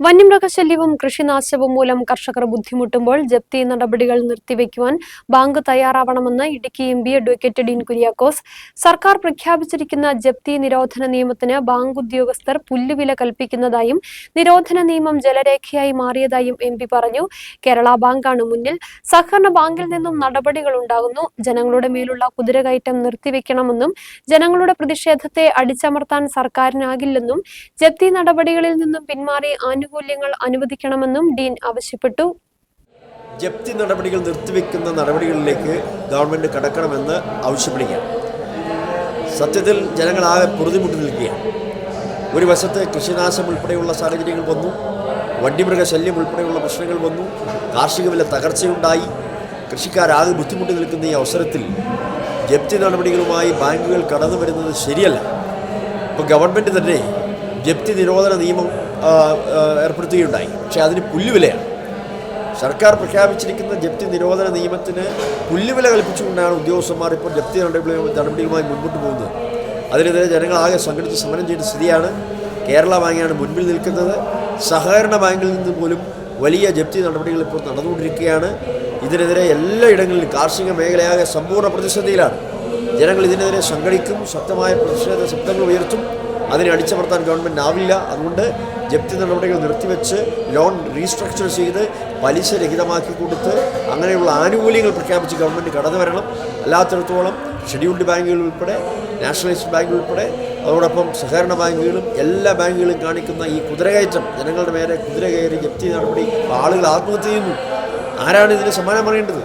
വന്യമൃഗശല്യവും കൃഷിനാശവും മൂലം കർഷകർ ബുദ്ധിമുട്ടുമ്പോൾ ജപ്തി നടപടികൾ നിർത്തിവെക്കുവാൻ bank തയ്യാറാവണമെന്ന് Idukki M P advocate Dean Kuriakose. സർക്കാർ പ്രഖ്യാപിച്ചിരിക്കുന്ന ജപ്തി നിരോധന നിയമത്തിന് ബാങ്ക് ഉദ്യോഗസ്ഥർ പുല്ലുവില കൽപ്പിക്കുന്നതായും നിരോധന നിയമം ജലരേഖയായി മാറിയതായും എം പറഞ്ഞു. കേരള ബാങ്കാണ് മുന്നിൽ. സഹകരണ ബാങ്കിൽ നിന്നും നടപടികൾ ഉണ്ടാകുന്നു. ജനങ്ങളുടെ മേലുള്ള കുതിരകയറ്റം നിർത്തിവെക്കണമെന്നും ജനങ്ങളുടെ പ്രതിഷേധത്തെ അടിച്ചമർത്താൻ സർക്കാരിനാകില്ലെന്നും ജപ്തി നടപടികളിൽ നിന്നും പിന്മാറി ആനുകൂല്യങ്ങൾ അനുവദിക്കണമെന്നും ഡീൻ ആവശ്യപ്പെട്ടു. ജപ്തി നടപടികൾ നിർത്തിവെക്കുന്ന നടപടികളിലേക്ക് ഗവൺമെന്റ് കടക്കണമെന്ന് ആവശ്യപ്പെടുകയാണ്. സത്യത്തിൽ ജനങ്ങളാകെ പൊറുതിമുട്ടി നിൽക്കുകയാണ്. ഒരു വശത്ത് കൃഷിനാശം ഉൾപ്പെടെയുള്ള സാഹചര്യങ്ങൾ വന്നു വന്യമൃഗശല്യം ഉൾപ്പെടെയുള്ള പ്രശ്നങ്ങൾ വന്നു കാർഷിക വില തകർച്ചയുണ്ടായി കൃഷിക്കാരാകെ ബുദ്ധിമുട്ടി നിൽക്കുന്ന ഈ അവസരത്തിൽ ജപ്തി നടപടികളുമായി ബാങ്കുകൾ കടന്നു വരുന്നത് ശരിയല്ല. ഇപ്പോൾ ഗവൺമെന്റ് തന്നെ ജപ്തി നിരോധന നിയമം ഏർപ്പെടുത്തുകയുണ്ടായി. പക്ഷേ അതിന് പുല്ലുവിലയാണ്. സർക്കാർ പ്രഖ്യാപിച്ചിരിക്കുന്ന ജപ്തി നിരോധന നിയമത്തിന് പുല്ലുവില കൽപ്പിച്ചുകൊണ്ടാണ് ഉദ്യോഗസ്ഥന്മാർ ഇപ്പോൾ ജപ്തി നടപടി നടപടികളുമായി മുൻപോട്ട് പോകുന്നത്. അതിനെതിരെ ജനങ്ങളാകെ സംഘടിച്ച് സമരം ചെയ്ത സ്ഥിതിയാണ്. കേരള ബാങ്കാണ് മുൻപിൽ നിൽക്കുന്നത്. സഹകരണ ബാങ്കിൽ നിന്ന് പോലും വലിയ ജപ്തി നടപടികൾ ഇപ്പോൾ നടന്നുകൊണ്ടിരിക്കുകയാണ്. ഇതിനെതിരെ എല്ലായിടങ്ങളിലും കാർഷിക മേഖലയാകെ സമ്പൂർണ പ്രതിസന്ധിയിലാണ്. ജനങ്ങൾ ഇതിനെതിരെ സംഘടിക്കും ശക്തമായ പ്രതിഷേധ ശബ്ദങ്ങൾ ഉയർത്തും. അതിനെ അടിച്ചമർത്താൻ ഗവൺമെന്റ് ആവില്ല. അതുകൊണ്ട് ജപ്തി നടപടികൾ നിർത്തിവെച്ച് ലോൺ റീസ്ട്രക്ചർ ചെയ്ത് പലിശ രഹിതമാക്കി കൊടുത്ത് അങ്ങനെയുള്ള ആനുകൂല്യങ്ങൾ പ്രഖ്യാപിച്ച് ഗവൺമെന്റ് കടന്നു വരണം. അല്ലാത്തിടത്തോളം ഷെഡ്യൂൾഡ് ബാങ്കുകൾ ഉൾപ്പെടെ നാഷണലൈസ്ഡ് ബാങ്ക് ഉൾപ്പെടെ അതോടൊപ്പം സഹകരണ ബാങ്കുകളും എല്ലാ ബാങ്കുകളും കാണിക്കുന്ന ഈ കുതിരകയറ്റം ജനങ്ങളുടെ മേലെ കുതിര കയറി ജപ്തി നടപടി ആളുകൾ ആത്മഹത്യ ചെയ്യുന്നു. ആരാണ് ഇതിന് സമ്മാനം പറയേണ്ടത്?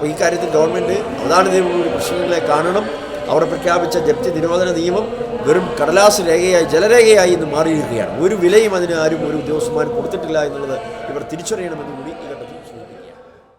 അപ്പോൾ ഈ കാര്യത്തിൽ ഗവൺമെന്റ് അവധാനതയോടുകൂടി പ്രശ്നങ്ങളെ കാണണം. അവർ പ്രഖ്യാപിച്ച ജപ്തി നിരോധന നിയമം വെറും കടലാസ് രേഖയായി ജലരേഖയായി ഇന്ന് മാറിയിരിക്കുകയാണ്. ഒരു വിലയും അതിന് ആരും ഒരു ഉദ്യോഗസ്ഥന്മാരും കൊടുത്തിട്ടില്ല എന്നുള്ളത് ഇവർ തിരിച്ചറിയണമെന്ന് കൂടി ഈ